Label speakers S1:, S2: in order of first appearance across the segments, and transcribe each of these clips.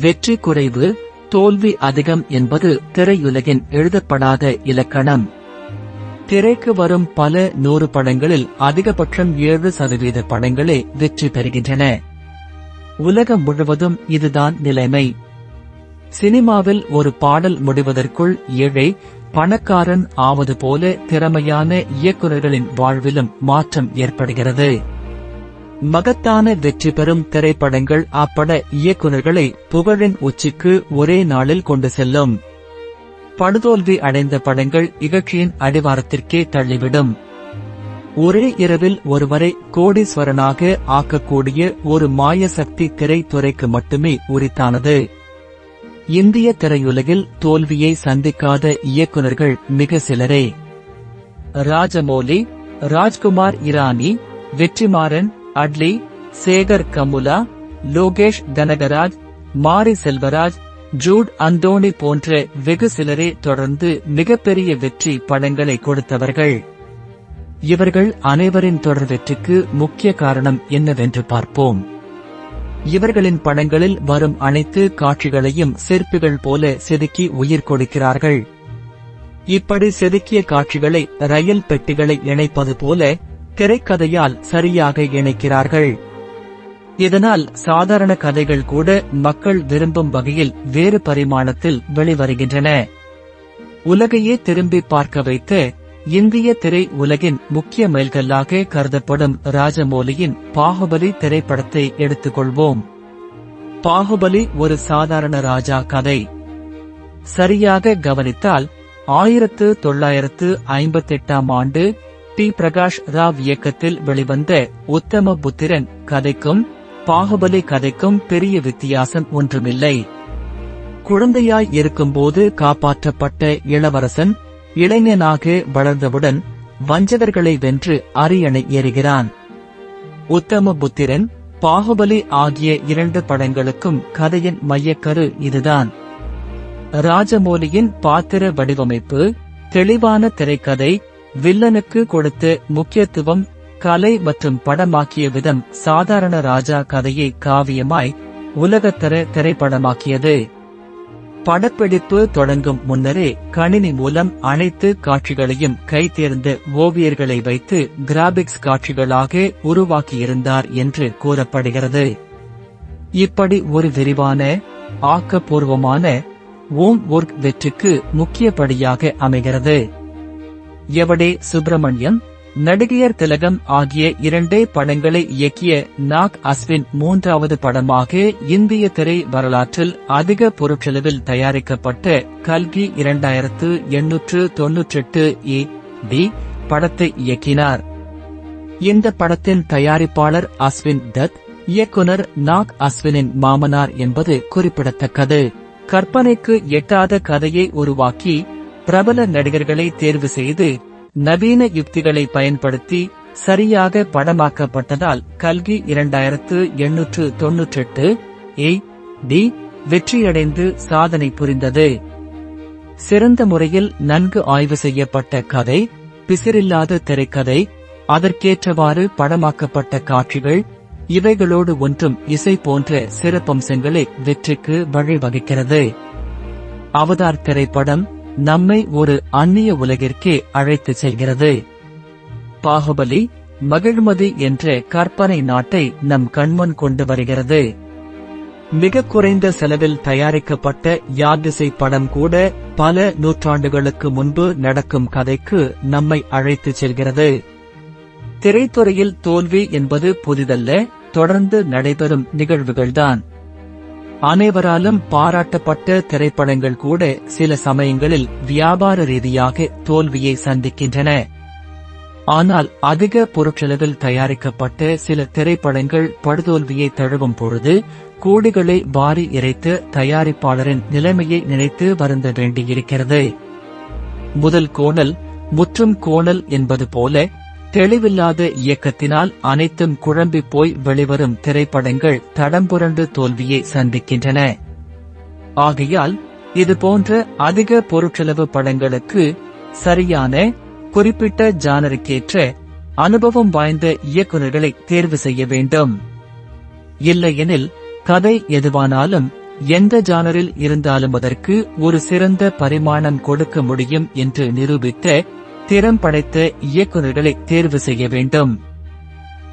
S1: வெற்றி குறைவு தோல்வி அதிகம் என்பது திரையுலகின் எழுதப்படாத இலக்கணம். திரைக்கு வரும் பல நூறு படங்களில் அதிகபட்சம் ஏழு சதவீத படங்களே வெற்றி பெறுகின்றன. உலகம் முழுவதும் இதுதான் நிலைமை. சினிமாவில் ஒரு பாடல் முடிவதற்குள் ஏழை பணக்காரன் ஆவது போல திறமையான இயக்குநர்களின் வாழ்விலும் மாற்றம் ஏற்படுகிறது. மகத்தான வெற்றி பெறும் திரைப்படங்கள் அப்பட இயக்குநர்களை புகழின் உச்சிக்கு ஒரே நாளில் கொண்டு செல்லும். படுதோல்வி அடைந்த படங்கள் இகழ்ச்சியின் அடிவாரத்திற்கே தள்ளிவிடும். ஒரே இரவில் ஒருவரை கோடீஸ்வரனாக ஆக்கக்கூடிய ஒரு மாய சக்தி திரைத்துறைக்கு மட்டுமே உரித்தானது. இந்திய திரையுலகில் தோல்வியை சந்திக்காத இயக்குநர்கள் மிக சிலரே. ராஜமௌலி ராஜ்குமார் இரானி வெற்றிமாறன் அட்லி சேகர் கமுலா லோகேஷ் கனகராஜ் மாரி செல்வராஜ் ஜூட் அந்தோணி போன்ற வெகு சிலரே தொடர்ந்து மிகப்பெரிய வெற்றி படங்களை கொடுத்தவர்கள். இவர்கள் அனைவரின் தொடர் வெற்றிக்கு முக்கிய காரணம் என்னவென்று பார்ப்போம். இவர்களின் படங்களில் வரும் அனைத்து காட்சிகளையும் சிற்பிகள் போல செதுக்கி உயிர் கொடுக்கிறார்கள். இப்படி செதுக்கிய காட்சிகளை ரயில் பெட்டிகளை இணைப்பது போல திரைக்கதையால் சரியாக இணைக்கிறார்கள். இதனால் சாதாரண கதைகள் கூட மக்கள் விரும்பும் வகையில் வேறு பரிமாணத்தில் வெளிவருகின்றன. உலகையே திரும்பி பார்க்க வைத்த இந்திய திரை உலகின் முக்கிய மைல்கல்லாக கருதப்படும் ராஜமௌலியின் பாகுபலி திரைப்படத்தை எடுத்துக்கொள்வோம். பாகுபலி ஒரு சாதாரண ராஜா கதை. சரியாக கவனித்தால் ஆயிரத்து தொள்ளாயிரத்து ஐம்பத்தெட்டாம் ஆண்டு டி. பிரகாஷ் ராவ் இயக்கத்தில் வெளிவந்த உத்தம புத்திரன் கதைக்கும் பாகுபலி கதைக்கும் பெரிய வித்தியாசம் ஒன்றுமில்லை. குழந்தையாய் இருக்கும்போது காப்பாற்றப்பட்ட இளவரசன் இளைஞனாக வளர்ந்தவுடன் வஞ்சகர்களை வென்று அரியணை ஏறுகிறான். உத்தம புத்திரன் பாகுபலி ஆகிய இரண்டு படங்களுக்கும் கதையின் மையக்கரு இதுதான். ராஜமௌலியின் பாத்திர வடிவமைப்பு தெளிவான திரைக்கதை வில்லனுக்கு கொடுத்த முக்கியத்துவம் கலை மற்றும் படமாக்கிய விதம் சாதாரண ராஜா கதையை காவியமாய் உலகத்தர திரைப்படமாக்கியது. படப்பிடிப்பு தொடங்கும் முன்னரே கணினி மூலம் அனைத்து காட்சிகளையும் கைதேர்ந்த ஓவியர்களை வைத்து கிராபிக்ஸ் காட்சிகளாக உருவாக்கியிருந்தார் என்று கூறப்படுகிறது. இப்படி ஒரு விரிவான ஆக்கப்பூர்வமான ஓம் ஒர்க் வெற்றிக்கு முக்கியப்படியாக அமைகிறது. எவடே சுப்பிரமணியம் நடிகையர் திலகம் ஆகிய இரண்டே படங்களை இயக்கிய நாக் அஸ்வின் மூன்றாவது படமாக இந்திய திரை வரலாற்றில் அதிக பொருட்செலவில் தயாரிக்கப்பட்ட கல்கி இரண்டாயிரத்து எண்ணூற்று தொன்னூற்றெட்டு ஏ டி படத்தை இயக்கினார். இந்த படத்தின் தயாரிப்பாளர் அஸ்வின் தத் இயக்குனர் நாக் அஸ்வினின் மாமனார் என்பது குறிப்பிடத்தக்கது. கற்பனைக்கு எட்டாத கதையை உருவாக்கி பிரபல நடிகர்களை தேர்வு செய்து நவீன யுக்திகளை பயன்படுத்தி சரியாக படமாக்கப்பட்டதால் கல்கி இரண்டாயிரத்து எண்ணூற்று தொன்னூற்றெட்டு ஏ டி வெற்றியடைந்து சாதனை புரிந்தது. சிறந்த முறையில் நன்கு ஆய்வு செய்யப்பட்ட கதை பிசிறில்லாத திரைக்கதை அதற்கேற்றவாறு படமாக்கப்பட்ட காட்சிகள் இவைகளோடு ஒன்றும் இசை போன்ற சிறப்பம்சங்களே வெற்றிக்கு வழிவகுக்கிறது. அவதார் திரைப்படம் நம்மை ஒரு அந்நிய உலகிற்கே அழைத்துச் செல்கிறது. பாகுபலி மகிழ்மதி என்ற கற்பனை நாட்டை நம் கண்முன் கொண்டு வருகிறது. மிக குறைந்த செலவில் தயாரிக்கப்பட்ட யாதிசை படம் கூட பல நூற்றாண்டுகளுக்கு முன்பு நடக்கும் கதைக்கு நம்மை அழைத்து செல்கிறது. திரைத்துறையில் தோல்வி என்பது புதிதல்ல தொடர்ந்து நடைபெறும் நிகழ்வுகள்தான். அனைவராலும் பாராட்டப்பட்ட திரைப்படங்கள் கூட சில சமயங்களில் வியாபார ரீதியாக தோல்வியை சந்திக்கின்றன. ஆனால் அதிக பொருட்செலவில் தயாரிக்கப்பட்ட சில திரைப்படங்கள் படுதோல்வியை தழுவும் பொழுது கோடிகளை வாரி இறைத்து தயாரிப்பாளரின் நிலைமையை நினைத்து வருந்த வேண்டியிருக்கிறது. முதல் கோணல் முற்றும் கோணல் என்பது போல தெளிவில்லாத இயக்கத்தினால் அனைத்தும் குழம்பி போய் வெளிவரும் திரைப்படங்கள் தடம்புரண்டு தோல்வியை சந்திக்கின்றன. ஆகையால் இது போன்ற அதிக பொருட்செலவு படங்களுக்கு சரியான குறிப்பிட்ட ஜானருக்கேற்ற அனுபவம் வாய்ந்த இயக்குநர்களை தேர்வு செய்ய வேண்டும். இல்லையெனில் கதை எதுவானாலும் எந்த ஜானரில் இருந்தாலும் அதற்கு ஒரு சிறந்த பரிமாணம் கொடுக்க முடியும் என்று நிரூபித்த திறம் படைத்த இயக்குநர்களை தேர்வு செய்ய வேண்டும்.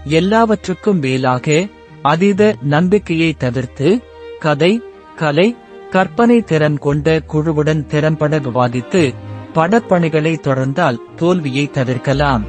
S1: எல்லாவற்றுக்கும் மேலாக அதீத நம்பிக்கையை தவிர்த்து கதை கலை கற்பனை திறன் கொண்ட குழுவுடன் திறம்பட விவாதித்து படப்பணிகளை தொடர்ந்தால் தோல்வியை தவிர்க்கலாம்.